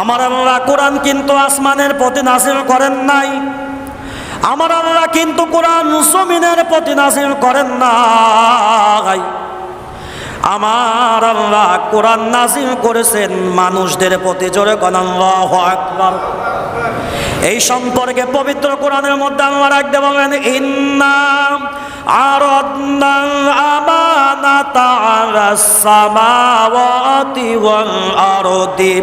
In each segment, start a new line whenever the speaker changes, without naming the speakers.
আমার আল্লাহ কোরআন কিন্তু আসমানের প্রতি নাসিল করেন নাই। আমার আল্লাহ কিন্তু কোরআন জমিনের প্রতি নাসিল করেন নাই। আমার আল্লাহ কোরআন নাজিল করেছেন মানুষদের প্রতি, জোরে কোন, আল্লাহু আকবার। এই সম্পর্কে পবিত্র কোরআনের মধ্যে আল্লাহ রাখতে বলেন, ইন্না আরাদনা আমানাতা আলাস সামাওয়াতি ওয়াল আরদি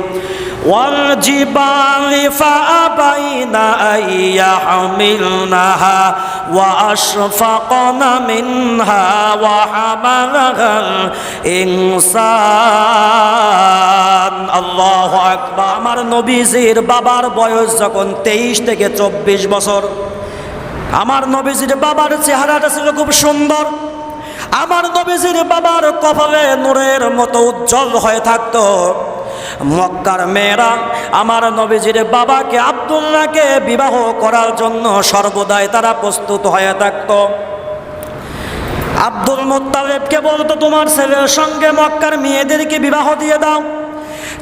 والجبال فأبين أن يحملنها وأشفقن منها وحملها الإنسان الله أكبر আমার নবীজির বাবার বয়স যখন তেইশ থেকে চব্বিশ বছর আমার নবীজির বাবার চেহারাটা ছিল খুব সুন্দর। আমার নবীজির বাবার কপালে নূরের মতো উজ্জ্বল হয়ে থাকতো। মক্কার মেয়েরা আমার নবীজির বাবাকে আব্দুল্লাহকে বিবাহ করার জন্য সর্বদাই তারা প্রস্তুত হয়ে থাকত। আব্দুল মুত্তালেবকে বলতো, তোমার ছেলের সঙ্গে মক্কার মেয়েদেরকে বিবাহ দিয়ে দাও।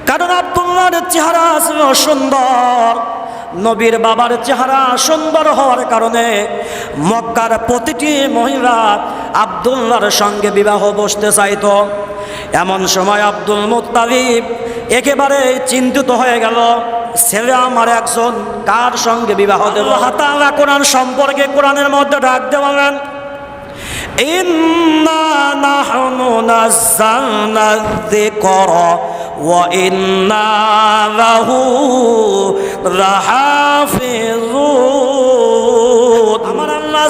কারণ আব্দুল্লাহর চেহারা ছিল সুন্দর। নবীর বাবার চেহারা সুন্দর হওয়ার কারণে মক্কার প্রতিটি মহিলা আব্দুল্লাহর সঙ্গে বিবাহ বসতে চাইতো এমন সময় আব্দুল মুত্তালিব একেবারে চিন্তিত হয়ে গেল ছেলে আমার একজন কার সঙ্গে বিবাহ দেব হাতালা কোরআন সম্পর্কে কোরআনের মধ্যে ডাক দেওয়ালেন إنا نحن نزلنا الذكر وإنا له রাহাফে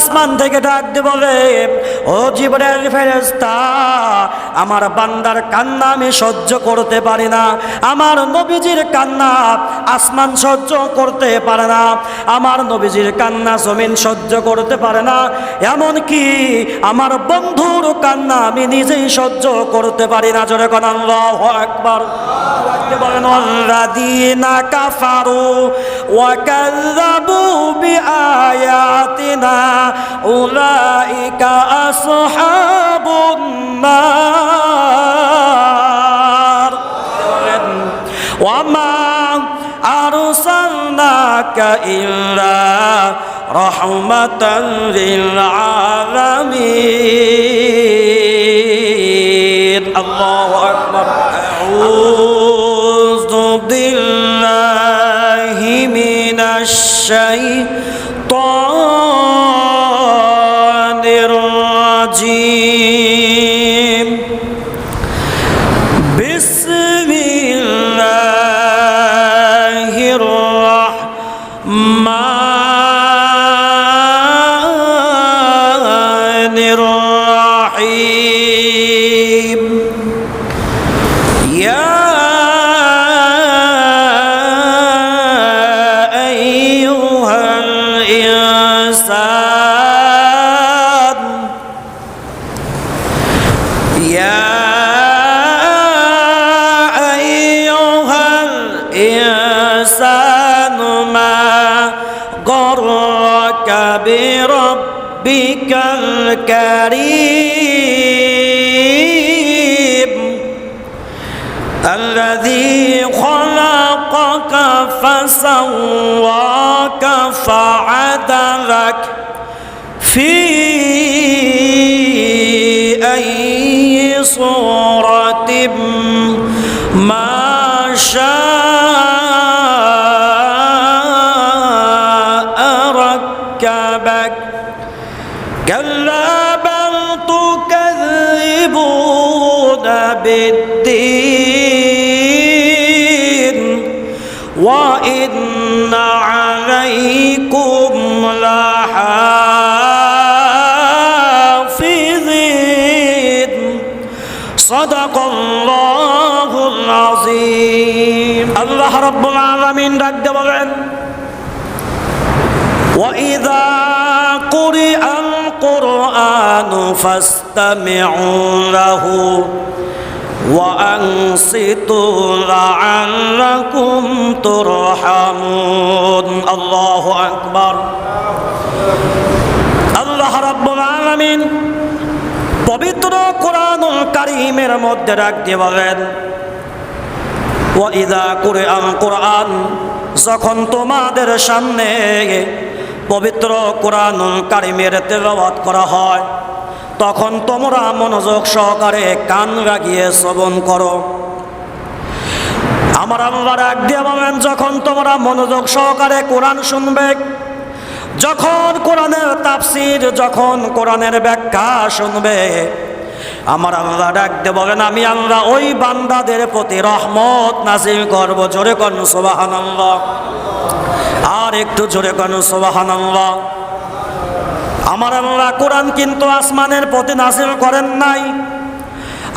আসমান থেকে ডাক বলে ও জিবরাইল ফেরেশতা, আমার বান্দার কান্না আমি সহ্য করতে পারি না। আমার নবীজির কান্না আসমান সহ্য করতে পারে না। আমার নবীজির কান্না জমিন সহ্য করতে পারে না। এমন কি আমার বন্ধুর কান্না আমি নিজেই সহ্য করতে পারি না। জোরে কোন আল্লাহু আকবার। বলেন আল্লাযীনা কাফারু ওয়া কাযযাবু বিআয়াতিনা। উলাইকা আসহাবুন নার ওয়ামা আরসালনাকা ইল্লা রাহমাতাল লিল الكريم الذي خلقك فسواك فعدلك في أي صورة ما شاء تكذبون بالدين وإن عليكم لحافظين صدق الله العظيم الله رب العالمين رد বলেন وإذا قرئ القرآن فاستمعوا له وأنصتوا لعلكم ترحمون الله أكبر আল্লাহ রাব্বুল আলামিন পবিত্র কোরআনুল কারীমের মধ্যে রাখ দিয়ে বলেন ওয়াইদা কোরআন কোরআন যখন তোমাদের সামনে পবিত্র কোরআন কারিমের তেলাওয়াত করা হয় তখন তোমরা মনোযোগ সহকারে কান লাগিয়ে শ্রবণ করো। আমার আল্লাহ ডাক দিয়ে বলেন, যখন তোমরা মনোযোগ সহকারে কোরআন শুনবে, যখন কোরআনের তাফসির, যখন কোরআনের ব্যাখ্যা শুনবে, আমার আল্লাহ ডাক দিয়ে বলেন, আমি আল্লাহ ওই বান্দাদের প্রতি রহমত নাজিল করব। জোরে কন সোবাহান আর একটু জোরে কন সোবাহান আমার আল্লাহ কোরআন কিন্তু আসমানের প্রতি নাজিল করেন নাই।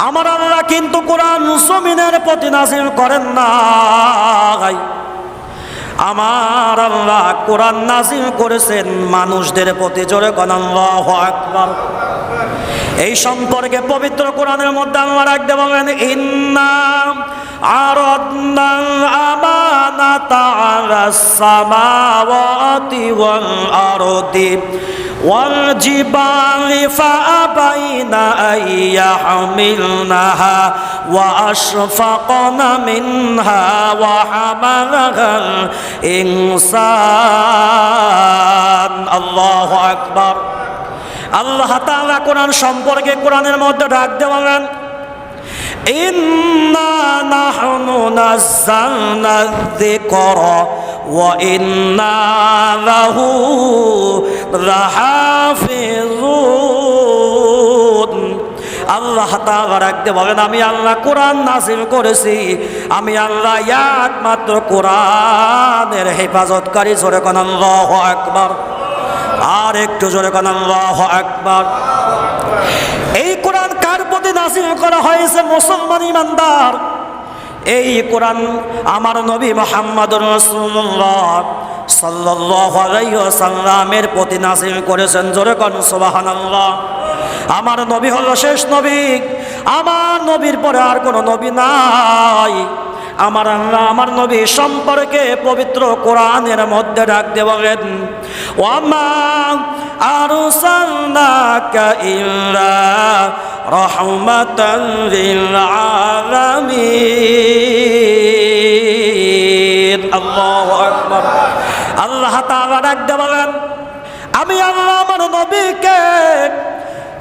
আমার আল্লাহ কিন্তু কোরআন জমিনের প্রতি নাজিল করেন নাই। আমার আল্লাহ কোরআন নাজিল করেছেন মানুষদের প্রতি জোরে কন, আল্লাহু আকবার। এই সম্পর্কে পবিত্র কোরআনের মধ্যে আল্লাহ রাখতে বলেন, ইন্না আরাদনাল আমানাতা সামাওয়াতি ওয়াল আরদি। والجبال فأبين أن يحملنها وأشفقن منها وحملها الإنسان الله أكبر আল্লাহ তাআলা কোরআন সম্পর্কে কোরআনের মধ্যে ডাক দেওয়ালেন আল্লাহ রাখতে আমি আল্লাহ কোরআন নাজিল করেছি। আমি আল্লাহ একমাত্র কোরআনের হেফাজতকারী, জোরে কোন আল্লাহু আকবার। আর একটু জোরে কোন, আল্লাহ আকবার। এই কোরআন কার প্রতি নাসিল করা হয়েছে মুসলমান ইমানদার? এই কোরআন আমার নবী মোহাম্মদ রসুল্লাহ ওয়াসাল্লামের প্রতি নাসিল করেছেন। জোরে কোন, সুবহানাল্লাহ। আমার নবী হলো শেষ নবী। আমার নবীর পরে আর কোনো নবী নাই। আমার আল্লাহ, আমার নবী সম্পর্কে পবিত্র কোরআনের মধ্যে ডাকতে বলেন, ওয়ামা আল্লাহু আমি আল্লাহ, আমার নবীকে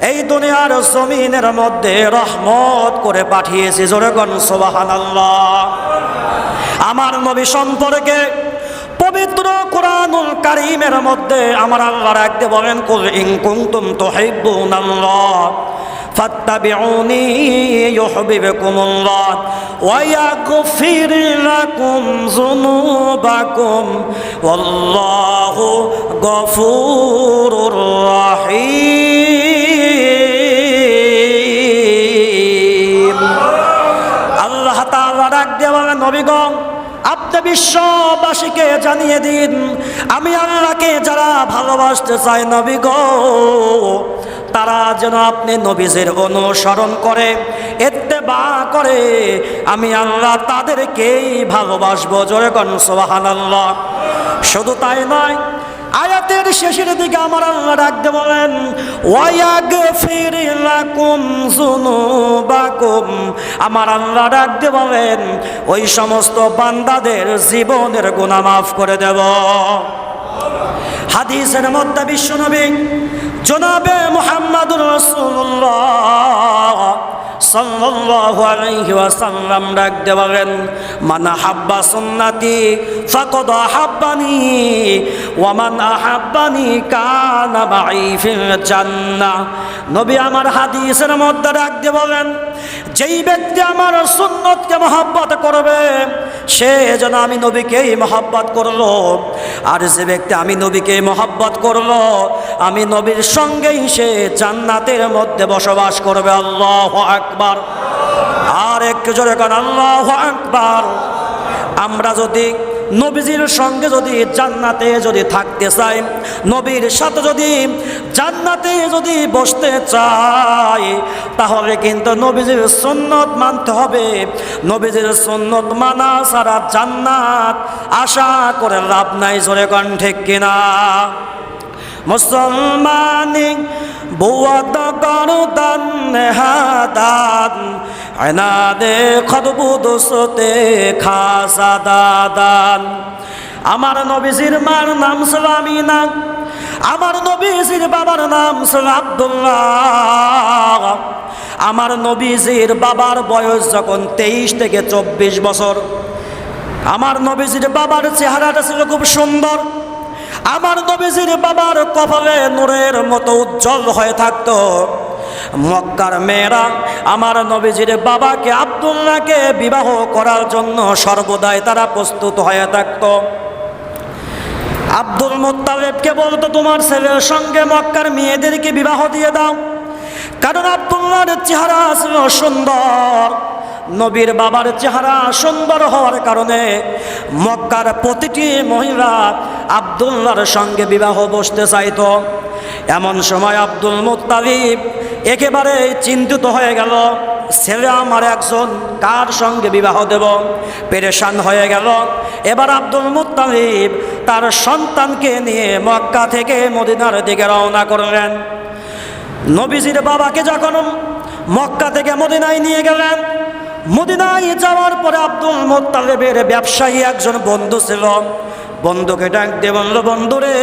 এই দুনিয়ার জমিনের মধ্যে রহমত করে পাঠিয়েছি জোরেগন সোবাহান আমার নবী সম্পর্কে পবিত্র কোরআনুল কারিমের মধ্যে আমার আল্লাহ রাখতে বলেন কুল ইন কুনতুম তুহিব্বুনাল্লাহ فاتبعوني يحببكم الله ويغفر لكم ذنوبكم والله غفور رحيم নবীগণ আপনি বিশ্ববাসীকে জানিয়ে দিন, আমি আল্লাহকে যারা ভালোবাসতে চাই নবীগ তারা যেন আপনি নবীজের অনুসরণ করে এতে এত্তেবা করে, আমি আল্লাহ তাদেরকেই ভালোবাসবো। জোরে কন সোহান শুধু তাই নয় আয়াতের শেষের দিকে আমার আল্লাহ ডাকতে বলেন ওয়াগ ফিরিলাকুম জুনুবাকুম আমার আল্লাহ ডাকতে বলেন, ওই সমস্ত বান্দাদের জীবনের গুনাহ মাফ করে দেব। হাদিসের মধ্যে বিশ্বনবী, জনাবে মুহাম্মাদুর রাসূলুল্লাহ। সাল্লাল্লাহু আলাইহি ওয়াসাল্লাম ডাকতে বলেন, মান হাব্বা সুন্নতি ফাকাদ হাব্বানি ওয়া মান আহাব্বানি কানা মাই ফিল জান্নাহ। নবী আমার হাদিসের মধ্যে ডাকতে বলেন, যেই ব্যক্তি আমার সুন্নতকে মহব্বত করবে সে যেন আমি নবীকেই মহাব্বত করল। আর যে ব্যক্তি আমি নবীকে মহাব্বত করল, আমি নবীর সঙ্গেই সে জান্নাতের মধ্যে বসবাস করবে। আল্লাহ আকবার। আর একটু জোরে কান, আল্লাহ আকবার। আমরা যদি নবীজির সঙ্গে যদি জান্নাতে যদি থাকতে চাই নবীর সাথে যদি জান্নাতে যদি বসতে চাই তাহলে কিন্তু নবীজির সন্ন্যত মানতে হবে। নবীজির সন্ন্যত মানা সারা জান্নাত আশা করে লাভ নাই জোরে কণ্ঠে কিনা? মুসলমানি বুয়াত করতান হাদান আয়নাদে খদবুদসতে খাসা দাদান। আমার নবীজির মার নাম ছিল না আমার নবীজির বাবার নাম ছিল আব্দুল্লাহ। আমার নবীজির বাবার বয়স যখন তেইশ থেকে চব্বিশ বছর, আমার নবীজির বাবার চেহারাটা ছিল খুব সুন্দর। আমার নবীজির বাবার কপালে নূরের মতো উজ্জ্বল হয়ে থাকতো। মক্কার মেয়েরা আমার নবীজির বাবাকে আব্দুল্লাহকে বিবাহ করার জন্য সর্বদাই তারা প্রস্তুত হয়ে থাকতো। আব্দুল মোত্তালেবকে বলতো, তোমার ছেলের সঙ্গে মক্কার মেয়েদেরকে বিবাহ দিয়ে দাও। কারণ আব্দুল্লাহর চেহারা ছিল সুন্দর। নবীর বাবার চেহারা সুন্দর হওয়ার কারণে মক্কার প্রতিটি মহিলা আব্দুল্লাহর সঙ্গে বিবাহ বসতে চাইতো। এমন সময় আব্দুল মুত্তালিব একেবারে চিন্তিত হয়ে গেল, ছেলে আমার একজন, কার সঙ্গে বিবাহ দেব? পেরেশান হয়ে গেল। এবার আব্দুল মুত্তালিব তার সন্তানকে নিয়ে মক্কা থেকে মদিনার দিকে রওনা করলেন। নবীজির বাবাকে যখন মক্কা থেকে মদিনায় নিয়ে গেলেন, মদিনায় যাওয়ার পরে আব্দুল মোত্তালেবের ব্যবসায়ী একজন বন্ধু ছিল। বন্ধুকে ডাক দিয়ে বলল, বন্ধুরে,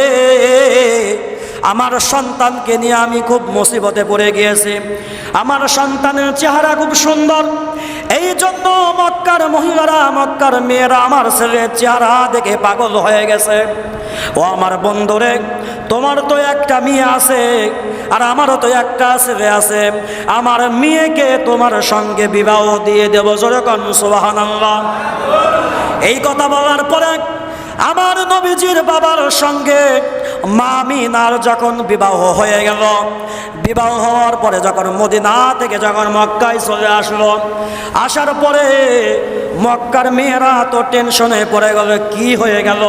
আমার সন্তানকে নিয়ে আমি খুব মুসিবতে পড়ে গিয়েছি। আমার সন্তানের চেহারা খুব সুন্দর। এই জন্য মক্কার মহিলারা, মক্কার মেয়েরা আমার ছেলের চেহারা দেখে পাগল হয়ে গেছে। ও আমার বন্ধুরে, তোমার তো একটা মেয়ে আছে আর আমারও তো একটা ছেলে আছে। আমার মেয়েকে তোমার সঙ্গে বিবাহ দিয়ে দেব। যেরকম সুবাহান এই কথা বলার পরে আমার নবীজির বাবার সঙ্গে মামিনার যখন বিবাহ হয়ে গেল, বিবাহ হওয়ার পরে যখন মদিনা থেকে যখন মক্কায় চলে আসলো, আসার পরে মক্কার মেয়েরা তো টেনশনে পড়ে গেল, কি হয়ে গেল?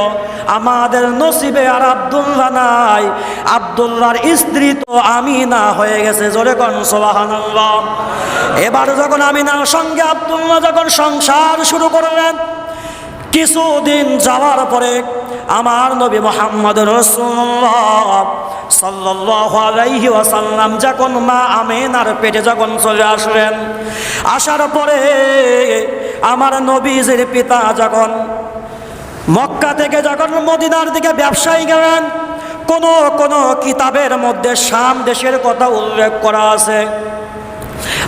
আমাদের নসিবে আর আবদুল্লাহ নাই। আবদুল্লাহর স্ত্রী তো আমিনা হয়ে গেছে, জোরে কন সোবাহান্লাহ এবার যখন আমিনার সঙ্গে আবদুল্লাহ যখন সংসার শুরু করলেন কিছুদিন যাওয়ার পরে আমার নবী মোহাম্মদ আলাইহি ওয়াসাল্লাম যখন মা আমেনার পেটে যখন চলে আসলেন, আসার পরে আমার নবীজির পিতা যখন মক্কা থেকে যখন মদিনার দিকে ব্যবসায়ী গেলেন, কোন কোন কিতাবের মধ্যে শাম দেশের কথা উল্লেখ করা আছে।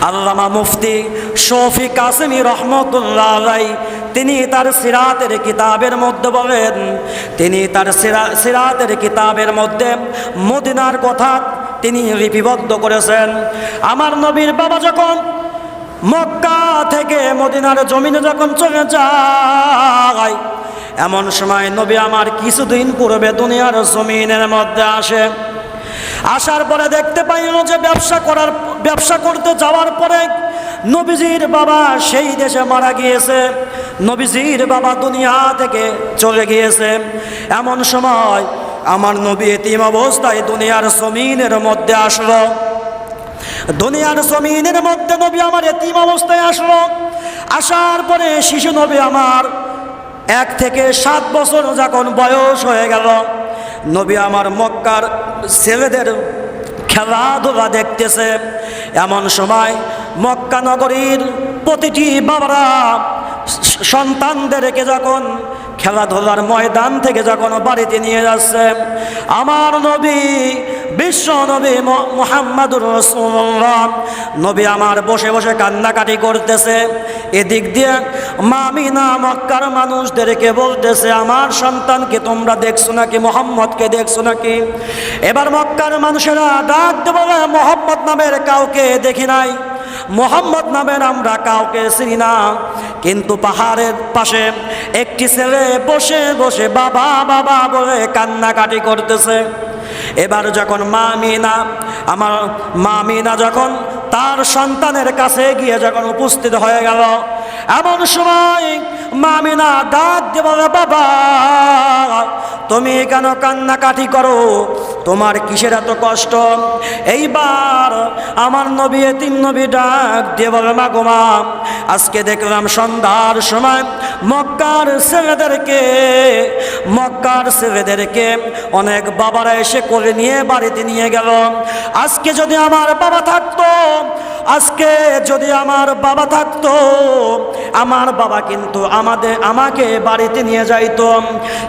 আল্লামা মুফতি শফি কাসমি রহমতুল্লাহ তিনি তার সিরাতের কিতাবের মধ্যে বলেন, তিনি তার সিরা- সিরাতের কিতাবের মধ্যে মদিনার কথা তিনি লিপিবদ্ধ করেছেন। আমার নবীর বাবা যখন মক্কা থেকে মদিনার জমিনে যখন চলে যায়, এমন সময় নবী আমার কিছুদিন পূর্বে দুনিয়ার জমিনের মধ্যে আসে। আসার পরে দেখতে পাইল যে ব্যবসা করার, ব্যবসা করতে যাওয়ার পরে নবীজির বাবা সেই দেশে মারা গিয়েছে। নবীজির বাবা দুনিয়া থেকে চলে গিয়েছে। এমন সময় আমার নবী এতিম অবস্থায় দুনিয়ার জমিনের মধ্যে আসলো। দুনিয়ার জমিনের মধ্যে নবী আমার এতিম অবস্থায় আসলো। আসার পরে শিশু নবী আমার এক থেকে সাত বছর যখন বয়স হয়ে গেল, নবী আমার মক্কার ছেলেদের খেলাধুলা দেখতেছে। এমন সময় মক্কা নগরীর প্রতিটি বাবারা সন্তানদের সন্তানদেরকে যখন খেলাধুলার ময়দান থেকে যখন বাড়িতে নিয়ে যাচ্ছে, আমার নবী বিশ্ব নবী মোহাম্মদুর রসুল্লাহ নবী আমার বসে বসে কান্নাকাটি করতেছে। এদিক দিয়ে মামিনা মক্কার মানুষদেরকে বলতেছে, আমার সন্তানকে তোমরা দেখছ নাকি? মোহাম্মদকে দেখছ নাকি? এবার মক্কার মানুষেরা ডাক দেবো মোহাম্মদ নামের কাউকে দেখি নাই। মোহাম্মদ নামের আমরা কাউকে চিনি না। কিন্তু পাহাড়ের পাশে একটি ছেলে বসে বসে বাবা বাবা বলে কান্নাকাটি করতেছে। এবার যখন মা মিনা, আমার মা মিনা যখন তার সন্তানের কাছে গিয়ে যখন উপস্থিত হয়ে গেল, এমন সময় মামিনা ডাক দিয়ে বলে বাবা। তুমি কেন কান্নাকাটি করো? তোমার কিসের এত কষ্ট? এইবার আমার নবী তিন নবী ডাক দিয়ে মা গোমা আজকে দেখলাম সন্ধ্যার সময় মক্কার ছেলেদেরকে মক্কার ছেলেদেরকে অনেক বাবারা এসে করে নিয়ে বাড়িতে নিয়ে গেল। আজকে যদি আমার বাবা থাকতো আজকে যদি আমার বাবা থাকতো, আমার বাবা কিন্তু আমাদের, আমাকে বাড়িতে নিয়ে যাইতো।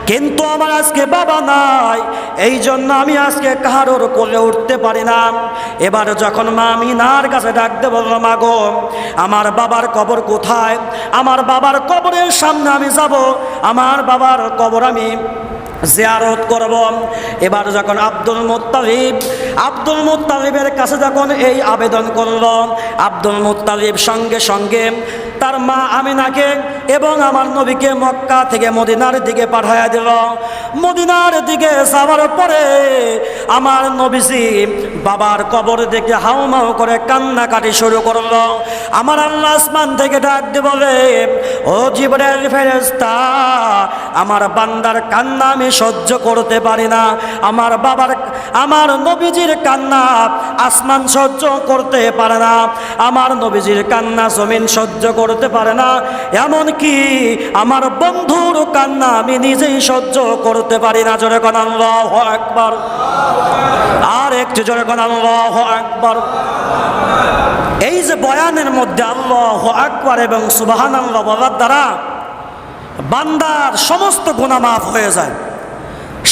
কিন্তু আমার আজকে বাবা নাই এই জন্য আমি আজকে কারোর কোলে উঠতে পারি না। এবার যখন মা আমি নার কাছে ডাকতে বললাম মাগো আমার বাবার কবর কোথায়? আমার বাবার কবরের সামনে আমি যাব, আমার বাবার কবর আমি জিয়ারত করব। এবার যখন আব্দুল মুত্তালিব আব্দুল মুতালিবের কাছে যখন এই আবেদন করল আব্দুল মুতালিব সঙ্গে সঙ্গে তার মা আমিনাকে এবং আমার নবীকে মক্কা থেকে মদিনার দিকে পাঠাইয়া দিল। মদিনার দিকে যাওয়ার পরে আমার নবীজি বাবার কবর দেখে হাউমাউ করে কান্নাকাটি শুরু করল। আমার আল্লাহ আসমান থেকে ডাক দিয়ে বলে, ও জিবরাইল ফেরেস্তা আমার বান্দার কান্না আমি সহ্য করতে পারি না। আমার বাবার, আমার নবীজির কান্না আসমান সহ্য করতে পারে না। আমার নবীজির কান্না জমিন সহ্য করতে পারে না। এমন কি আমার বন্ধুর কান্না আমি নিজেই সহ্য করতে পারি না। জোরে কোন একবার আর একটু জোরে কোন একবার এই যে বয়ানের মধ্যে আল্লাহ আকবার এবং সুবাহান আল্লাহ বলার দ্বারা বান্দার সমস্ত গুণা মাফ হয়ে যায়।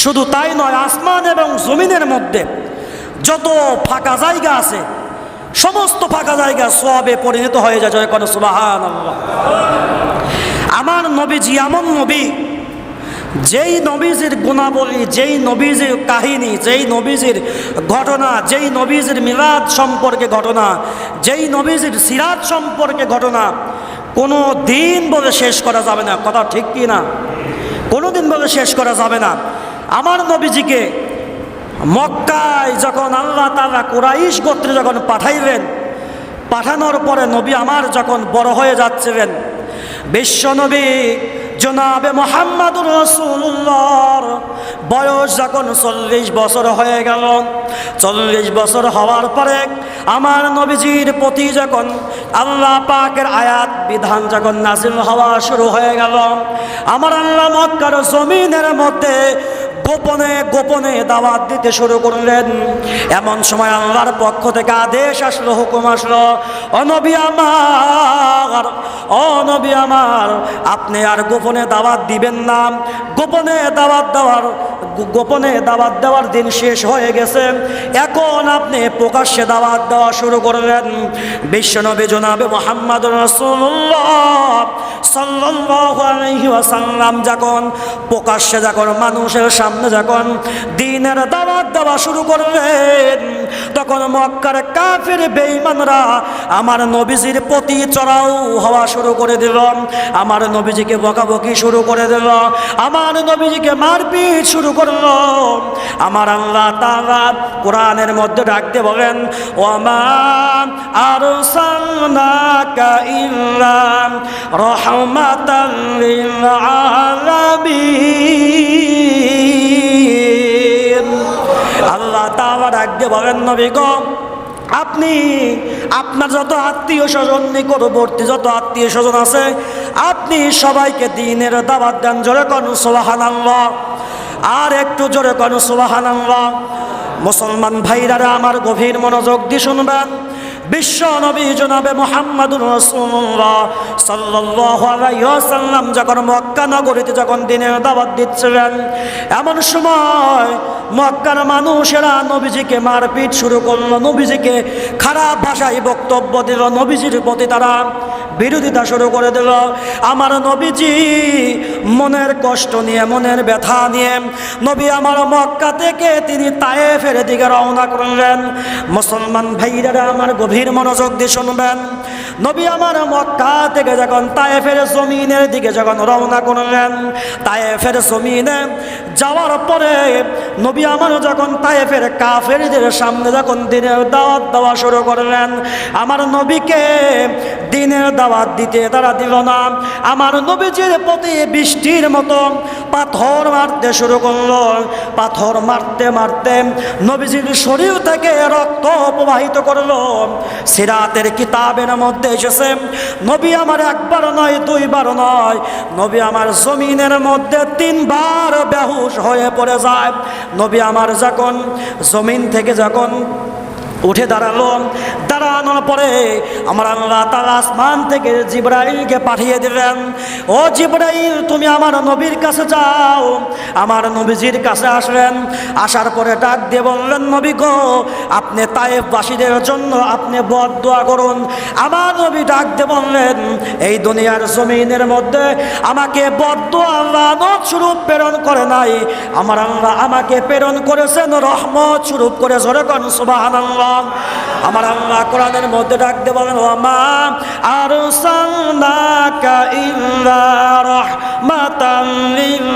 শুধু তাই নয়, আসমান এবং জমিনের মধ্যে যত ফাঁকা জায়গা আছে সমস্ত ফাঁকা জায়গা সবে পরিণত হয়ে যায়, জয় কোনো সুবাহান আমার নবীজি এমন নবী, যেই নবীজির গুণাবলী, যেই নবীজির কাহিনী, যেই নবীজির ঘটনা, যেই নবীজির মিলাদ সম্পর্কে ঘটনা, যেই নবীজির সিরাত সম্পর্কে ঘটনা, কোনো দিন বলে শেষ করা যাবে না। কথা ঠিক কি না? কোনো দিন বলে শেষ করা যাবে না। আমার নবীজিকে মক্কায় যখন আল্লাহ তালা কুরাইশ গোত্রে যখন পাঠাইলেন, পাঠানোর পরে নবী আমার যখন বড় হয়ে যাচ্ছিলেন, বিশ্বনবী জনাবে মোহাম্মদুর রসুল্লাহর বয়স যখন চল্লিশ বছর হয়ে গেল। চল্লিশ বছর হওয়ার পরে আমার নবীজির প্রতি যখন আল্লাহ পাকের আয়াত বিধান যখন নাজিল হওয়া শুরু হয়ে গেল, আমার আল্লাহ মক্কার জমিনের মধ্যে গোপনে গোপনে দাওয়াত দিতে শুরু করলেন। এমন সময় আল্লাহর পক্ষ থেকে আদেশ আসলো, হুকুম আসলো অনবী আমার অনবী আমার, আপনি আর গোপনে দাওয়াত দিবেন না। গোপনে দাওয়াত দেওয়ার, গোপনে দাওয়াত দেওয়ার দিন শেষ হয়ে গেছে। এখন আপনি প্রকাশ্যে দাওয়াত দেওয়া শুরু করলেন। বিশ্বনবী জনাবে মোহাম্মদ রসুল্লাহ ওয়াসাল্লাম যখন, প্রকাশ্যে যখন, মানুষের সামনে যখন দিনের দাওয়াত দেওয়া শুরু করলেন, তখন মক্কার কাফের বেইমানরা আমার নবীজির প্রতি চড়াও হওয়া শুরু করে দিল আমার নবীজিকে বকাবকি শুরু করে দিল আমার নবীজিকে মারপিট শুরু করল আমার আল্লাহ তাআলা কোরআনের মধ্যে ডাকতে বলেন ওমা আরসালনাকা ইল্লা রহমাতাল লিল আলামিন। আল্লাহ তাআলা ডাকতে বলেন, নবী গো আপনি, আপনার যত আত্মীয় স্বজন নিকটবর্তী, যত আত্মীয় স্বজন আছে, আপনি সবাইকে দিনের দাবাত দেন, জোরে কনু সোহান আর একটু জোরে কনু সোহান মুসলমান ভাইরারা আমার গভীর মনোযোগ দিয়ে শুনবেন। বিশ্ব নবী জনাবে মোহাম্মদুর রসুল্লাহ আলাইহি যখন মক্কা নগরীতে যখন দিনের দাওয়াত দিচ্ছিলেন, এমন সময় মক্কার মানুষেরা নবীজিকে মারপিট শুরু করল। নবীজিকে খারাপ ভাষায় বক্তব্য দিল। নবীজির প্রতি তারা বিরোধিতা শুরু করে দিল। আমার নবীজি মনের কষ্ট নিয়ে, মনের ব্যথা নিয়ে নবী আমার মক্কা থেকে তিনি তায়েফের দিকে রওনা করলেন। মুসলমান ভাইরা আমার গভীর মনোযোগ দিয়ে শুনবেন। নবী আমার মক্কা থেকে যখন তায়েফের জমিনের দিকে যখন রওনা করলেন, তায়েফের জমিনে যাওয়ার পরে নবী আমার যখন তায়েফের কাফেরদের সামনে যখন দিনের দাওয়াত দেওয়া শুরু করলেন, আমার নবীকে দিনের দাওয়াত দিতে তারা দিল না। আমার নবীজির প্রতি বৃষ্টির মতো পাথর মারতে শুরু করল। পাথর মারতে মারতে নবীজির শরীর থেকে রক্ত প্রবাহিত করল। সিরাতের কিতাবের মধ্যে এসেছে, নবী আমার একবার নয় দুইবার নয়। নবী আমার জমিনের মধ্যে তিনবার বেহুশ হয়ে পড়ে যায়। নবী আমার যখন জমিন থেকে যখন উঠে দাঁড়াল। দাঁড়ানোর পরে আমার আল্লাহ তালা আসমান থেকে জিব্রাইলকে পাঠিয়ে দিলেন। ও জিব্রাইল, তুমি আমার নবীর কাছে যাও। আমার নবীজির কাছে আসলেন। আসার পরে ডাক দিয়ে বললেন, নবী গো, আপনি তায়েববাসীদের জন্য আপনি বদ দোয়া করুন। আমার নবী ডাক দিয়ে বললেন, এই দুনিয়ার জমিনের মধ্যে আমাকে বদ্ধ আল্লাহ স্বরূপ প্রেরণ করে নাই। আমার আল্লাহ আমাকে প্রেরণ করেছেন, রহমত স্বরূপ করে। জোরে কন সুবাহান আমার আল্লাহ কোরআনের মধ্যে ডাকতে বলেন ওমা আর সাল্লাকা ইল্লা রাহমাতান লিল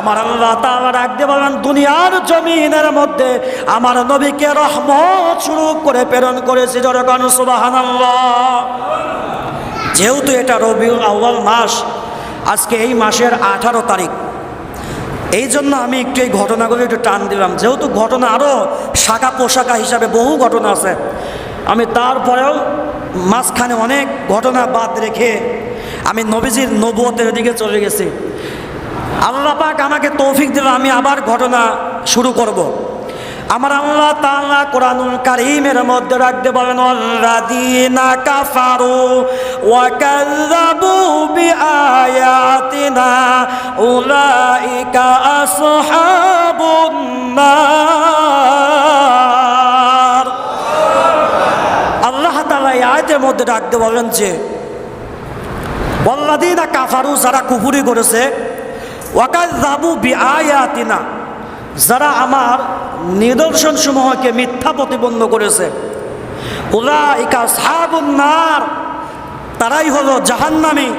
আমার আল্লাহ তাআলা ডাকতে বলেন, দুনিয়ার জমিনের মধ্যে আমার নবীকে রহমত শুরু করে প্রেরণ করেছি জনগণ সুবহানাল্লাহ। যেহেতু এটা রবিউল আউয়াল মাস, আজকে এই মাসের আঠারো তারিখ এই জন্য আমি একটু এই ঘটনাগুলো একটু টান দিলাম। যেহেতু ঘটনা আরও শাখা পোশাকা হিসাবে বহু ঘটনা আছে। আমি তারপরেও মাঝখানে অনেক ঘটনা বাদ রেখে আমি নবীজির নবুয়তের দিকে চলে গেছি। আল্লাহ পাক আমাকে তৌফিক দিল, আমি আবার ঘটনা শুরু করব। আমার আল্লাহ তাআলা কোরআনুল কারীমের মধ্যে রাখতে বলেন, আল্লাযীনা কাফারু ওয়া কাযযাবু বিআয়াতিনা, উলাইকা আসহাবুন নার। আল্লাহ তাআলা এই আয়াতের মধ্যে রাখতে বলেন যে, ওয়াল্লাযীনা কাফারু, যারা কুফরি করেছে ওয়াকাল জাবু বি আয়াতিনা যারা আমার নিদর্শন সমূহকে মিথ্যা প্রতিবন্ধ করেছে ওলা ইকা সাবুন্নার তারাই হলো জাহান্নামি,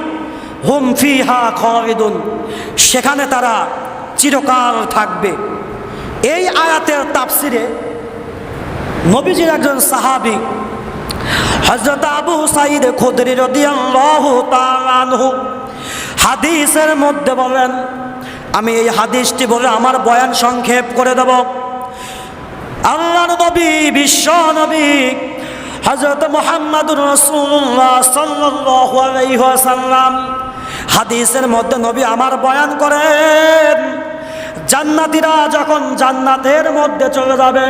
হুম ফিহা খালিদুন, সেখানে তারা চিরকাল থাকবে। এই আয়াতের তাফসিরে নবীজির একজন সাহাবি হজরত আবু সাইদ খুদরি হাদিসের মধ্যে বলেন আমি এই হাদিসটি বলে আমার বয়ান সংক্ষেপ করে দেব। আল্লাহর নবী, বিশ্ব নবী হজরত মোহাম্মদুর রসুল্লাহ সাল্লাল্লাহু হাদিসের মধ্যে নবী আমার বয়ান করেন, জান্নাতিরা যখন জান্নাতের মধ্যে চলে যাবে,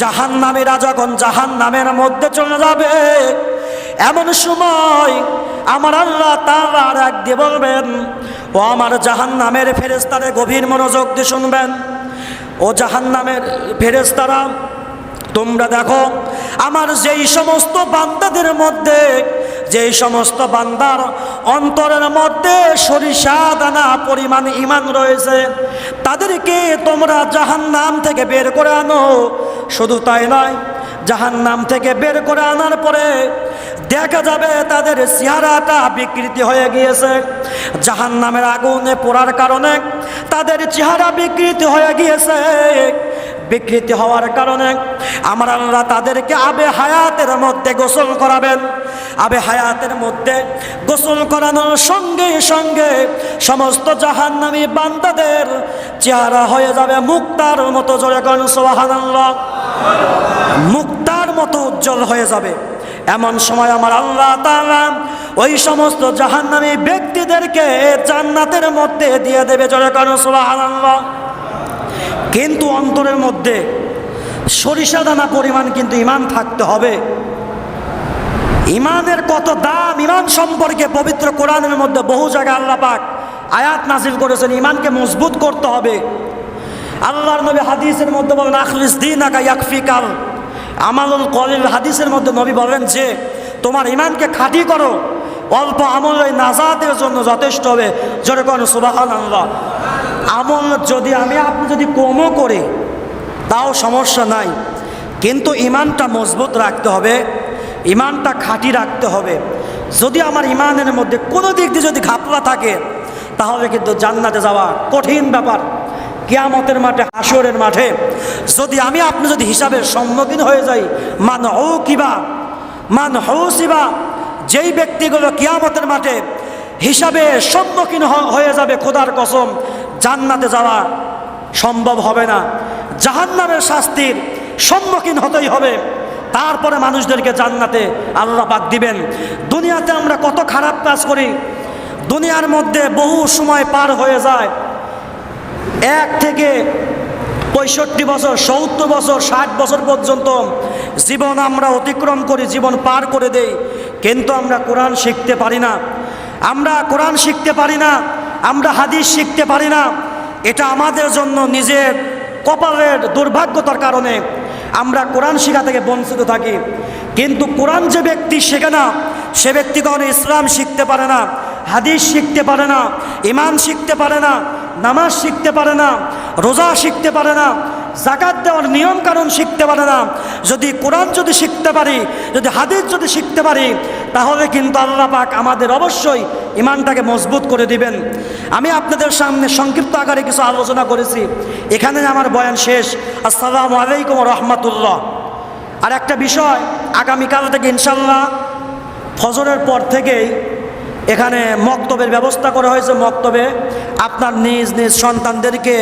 জাহান্নামীরা যখন জাহান্নামের মধ্যে চলে যাবে, এমন সময় আমার আল্লাহ তার আর এক বলবেন ও আমার জাহান্নামের ফেরেস্তারে গভীর মনোযোগ দিয়ে শুনবেন। ও জাহান্নামের ফেরেস্তারা তোমরা দেখো, আমার যেই সমস্ত বান্দাদের মধ্যে, যেই সমস্ত বান্দার অন্তরের মধ্যে সরিষা দানা পরিমাণ ইমান রয়েছে, তাদেরকে তোমরা জাহান নাম থেকে বের করে আনো। শুধু তাই নয় জাহান নাম থেকে বের করে আনার পরে দেখা যাবে তাদের চেহারাটা বিকৃতি হয়ে গিয়েছে। জাহান নামের আগুনে পোড়ার কারণে তাদের চেহারা বিকৃতি হয়ে গিয়েছে। বিকৃতি হওয়ার কারণে আমার আল্লাহ তাদেরকে আবে হায়াতের মধ্যে গোসল করাবেন। আবে হায়াতের মধ্যে গোসল করানোর সঙ্গে সঙ্গে সমস্ত জাহান্নামী বান্দাদের চেহারা হয়ে যাবে মুক্তার মতো জোরে করেন সোহান মুক্তার মতো উজ্জ্বল হয়ে যাবে। এমন সময় আমার আল্লাহ তাআলা ওই সমস্ত জাহান্নামী ব্যক্তিদেরকে জান্নাতের মধ্যে দিয়ে দেবে। জোরে করেন সোহান কিন্তু অন্তরের মধ্যে সরিষা দানা পরিমাণ কিন্তু ইমান থাকতে হবে। ইমানের কত দাম ইমান সম্পর্কে পবিত্র কোরআনের মধ্যে বহু জায়গায় আল্লাহ পাক আয়াত নাজিল করেছেন ইমানকে মজবুত করতে হবে। আল্লাহর নবী হাদিসের মধ্যে বলেন আখলিস দিন আকা ইয়াকফিকাল। আমালুল কলিল হাদিসের মধ্যে নবী বলেন যে, তোমার ইমানকে খাঁটি করো। অল্প আমল ওই নাজাতের জন্য যথেষ্ট হবে। জোরে কোন সুবাহান আল্লাহ আমল যদি আমি, আপনি যদি কমও করি, তাও সমস্যা নাই। কিন্তু ইমানটা মজবুত রাখতে হবে ইমানটা খাঁটি রাখতে হবে। যদি আমার ইমানের মধ্যে কোনো দিক দিয়ে যদি ঘাপলা থাকে, তাহলে কিন্তু জান্নাতে যাওয়া কঠিন ব্যাপার। কেয়ামতের মাঠে হাসরের মাঠে। যদি আমি আপনি যদি হিসাবের সম্মুখীন হয়ে যাই মান হৌ কিবা? মান হৌ শিবা যেই ব্যক্তিগুলো কিয়ামতের মাঠে হিসাবে সম্মুখীন হয়ে যাবে, খোদার কসম, জান্নাতে যাওয়া সম্ভব হবে না। জাহান্নামের শাস্তির সম্মুখীন হতেই হবে। তারপরে মানুষদেরকে জান্নাতে আল্লাহ পাক দিবেন। দুনিয়াতে আমরা কত খারাপ কাজ করি। দুনিয়ার মধ্যে বহু সময় পার হয়ে যায়। এক থেকে পঁয়ষট্টি বছর, সত্তর বছর, ষাট বছর পর্যন্ত জীবন আমরা অতিক্রম করি, জীবন পার করে দেই। কিন্তু আমরা কোরআন শিখতে পারি না। আমরা কোরআন শিখতে পারি না, আমরা হাদিস শিখতে পারি না। এটা আমাদের জন্য নিজের কপালের দুর্ভাগ্যতার কারণে আমরা কোরআন শিখা থেকে বঞ্চিত থাকি। কিন্তু কোরআন যে ব্যক্তি শেখে না, সে ব্যক্তি কখনো ইসলাম শিখতে পারে না, হাদিস শিখতে পারে না ইমান শিখতে পারে না নামাজ শিখতে পারে না, রোজা শিখতে পারে না জাকাত দেওয়ার নিয়ম কানুন শিখতে পারে না। যদি কোরআন যদি শিখতে পারি, যদি হাদিস যদি শিখতে পারি, তাহলে কিন্তু আল্লাহ পাক আমাদের অবশ্যই ইমানটাকে মজবুত করে দিবেন। আমি আপনাদের সামনে সংক্ষিপ্ত আকারে কিছু আলোচনা করেছি। এখানে আমার বয়ান শেষ। আসসালামু আলাইকুম রহমতুল্লাহ। আর একটা বিষয় আগামীকাল থেকে ইনশাল্লাহ ফজরের পর থেকেই এখানে মক্তবের ব্যবস্থা করা হয়েছে। মক্তবে আপনার নিজ নিজ সন্তানদেরকে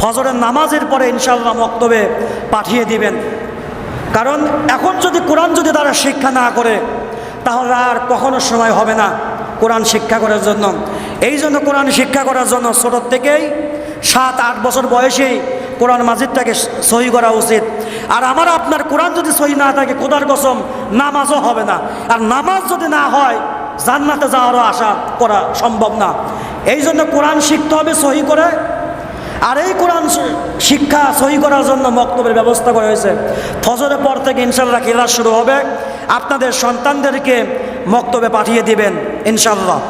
ফজরের নামাজের পরে ইনশাল্লাহ মক্তবে পাঠিয়ে দিবেন। কারণ এখন যদি কোরআন যদি তারা শিক্ষা না করে, তাহলে আর কখনো সময় হবে না কোরআন শিক্ষা করার জন্য। এই জন্য কোরআন শিক্ষা করার জন্য ছোটোর থেকেই সাত, আট বছর বয়সেই কোরআন মাজিদটাকে সহি করা উচিত। আর আমার আপনার কোরআন যদি সহি না থাকে, খোদার কসম, নামাজও হবে না। আর নামাজ যদি না হয় জান্নাতে যাওয়ারও আশা করা সম্ভব না। এই জন্য কোরআন শিখতে হবে সহি করে। আর এই কোরআন শিক্ষা সহি করার জন্য মক্তবের ব্যবস্থা করা হয়েছে। ফজরের পর থেকে ইনশাল্লাহ খেলা শুরু হবে। আপনাদের সন্তানদেরকে মক্তবে পাঠিয়ে দিবেন ইনশাল্লাহ